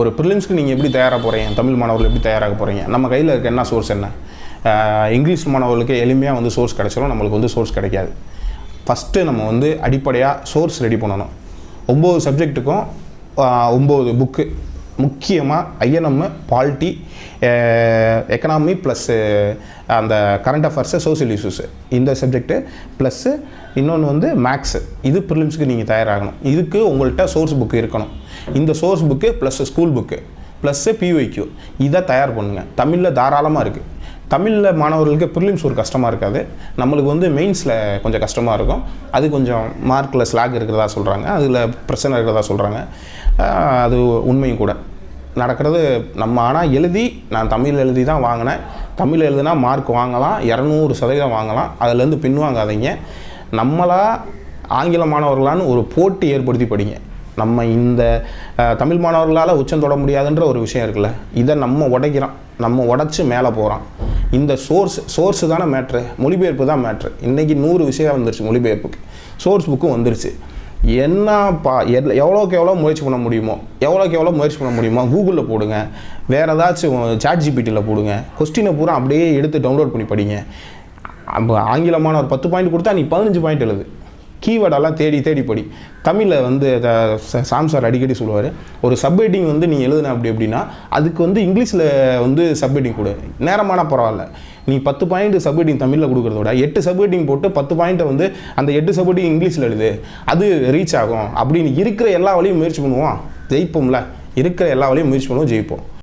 ஒரு ப்ரிலிம்ஸ்க்கு நீங்கள் எப்படி தயாராக போகிறீங்க தமிழ் மாணவர்கள் எப்படி தயாராக போகிறீங்க நம்ம கையில் இருக்க என்ன சோர்ஸ் என்ன? இங்கிலீஷ் மாணவர்களுக்கு எளிமையாக வந்து சோர்ஸ் கிடைச்சிடும் நம்மளுக்கு வந்து சோர்ஸ் கிடைக்காது. ஃபஸ்ட்டு நம்ம வந்து அடிப்படையாக சோர்ஸ் ரெடி பண்ணணும். ஒம்பது சப்ஜெக்ட்டுக்கும் ஒம்பது புக்கு முக்கியமாக ஐஎன்எம் பாலிட்டி எக்கனாமி ப்ளஸ்ஸு அந்த கரண்ட் அஃபேர்ஸு சோசியல் இஷ்யூஸு இந்த சப்ஜெக்ட்டு ப்ளஸ்ஸு இன்னொன்று வந்து மேக்ஸு இது ப்ரிலிம்ஸுக்கு நீங்கள் தயாராகணும். இதுக்கு உங்கள்கிட்ட சோர்ஸ் புக்கு இருக்கணும். இந்த source book plus school book plus PYQ இதை தயார் பண்ணுங்கள் தமிழில் தாராளமாக இருக்குது தமிழில் மாணவர்களுக்கு ப்ரிலிம்ஸ் ஒரு கஷ்டமாக இருக்காது. நம்மளுக்கு வந்து மெயின்ஸில் கொஞ்சம் கஷ்டமாக இருக்கும். அது கொஞ்சம் மார்க்கில் ஸ்லாக் இருக்கிறதா சொல்கிறாங்க அதில் பிரச்சனை இருக்கிறதா சொல்கிறாங்க அது உண்மையும் கூட. நடக்கிறது நம்ம ஆனால் எழுதி நான் தமிழ் எழுதி தான் வாங்கினேன். தமிழ் எழுதுனா மார்க் வாங்கலாம். இரநூறு சதவீதம் வாங்கலாம். அதுலேருந்து பின்வாங்காதீங்க. நம்மளாக ஆங்கில மாணவர்களான்னு ஒரு போட்டி ஏற்படுத்தி படிங்க. நம்ம இந்த தமிழ் மாணவர்களால் உச்சம் தொட முடியாதுன்ற ஒரு விஷயம் இருக்குல்ல. இதை நம்ம உடைக்கிறோம். நம்ம உடச்சி மேலே போகிறோம் இந்த சோர்ஸ் சோர்ஸு தானே மேட்ரு மொழிபெயர்ப்பு தான் மேட்ரு இன்றைக்கி நூறு விஷயம் வந்துருச்சு மொழிபெயர்ப்புக்கு. சோர்ஸ் புக்கும் வந்துருச்சு. என்ன பா எல் எவ்வளோக்கு எவ்வளோ முயற்சி பண்ண முடியுமோ எவ்வளோக்கு எவ்வளோ முயற்சி பண்ண முடியுமோ கூகுளில் போடுங்க. வேறு ஏதாச்சும் சாட் ஜிபிடியில் போடுங்க. கொஸ்டினை பூரா அப்படியே எடுத்து டவுன்லோட் பண்ணி படிங்க. அப்போ ஆங்கிலமான ஒரு பத்து பாயிண்ட் கொடுத்தா நீ பதினஞ்சு பாயிண்ட் எழுது. கீவேர்டெல்லாம் தேடி தேடி படி. தமிழில் வந்து த- சாம் சார் அடிக்கடி சொல்லுவார் ஒரு சப்ஹெட்டிங் வந்து நீ எழுதுன அப்படி அப்படின்னா அதுக்கு வந்து இங்கிலீஷில் வந்து சப்ஹெட்டிங் கொடு. நேரமான பரவாயில்ல. நீ பத்து பாயிண்ட் சப்ஹெட்டிங் தமிழில் கொடுக்குறத விட எட்டு சப்ஹெட்டிங் போட்டு பத்து பாயிண்ட்டை வந்து அந்த எட்டு சப்ஹெட்டிங் இங்கிலீஷில் எழுது. அது ரீச் ஆகும். அப்படின்னு இருக்கிற எல்லா வழியும் முயற்சி பண்ணுவோம். ஜெயிப்போம்ல. இருக்கிற எல்லா வழியும் முயற்சி பண்ணுவோம் ஜெயிப்போம்.